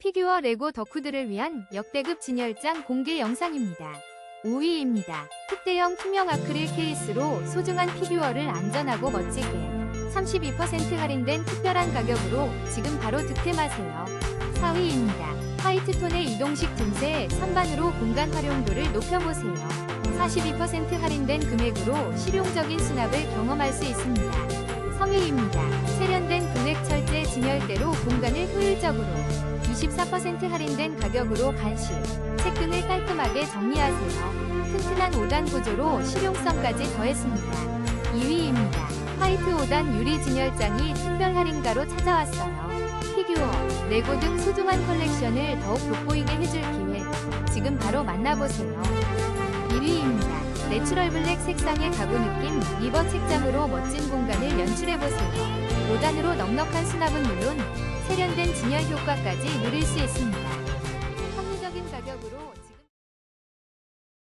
피규어 레고 덕후들을 위한 역대급 진열장 공개 영상입니다. 5위입니다. 특대형 투명 아크릴 케이스로 소중한 피규어를 안전하고 멋지게 32% 할인된 특별한 가격으로 지금 바로 득템하세요. 4위입니다. 화이트톤의 이동식 틈새 선반으로 공간 활용도를 높여보세요. 42% 할인된 금액으로 실용적인 수납을 경험할 수 있습니다. 3위입니다. 공간을 효율적으로 24% 할인된 가격으로 간식, 책 등을 깔끔하게 정리하세요. 튼튼한 5단 구조로 실용성까지 더했습니다. 2위입니다. 화이트 5단 유리 진열장이 특별 할인가로 찾아왔어요. 피규어, 레고 등 소중한 컬렉션을 더욱 돋보이게 해줄 기회. 지금 바로 만나보세요. 1위입니다. 내추럴 블랙 색상의 가구 느낌 리버 책장으로 멋진 공간을 연출해보세요. 5단으로 넉넉한 수납은 물론 세련된 진열 효과까지 누릴 수 있습니다. 합리적인 가격으로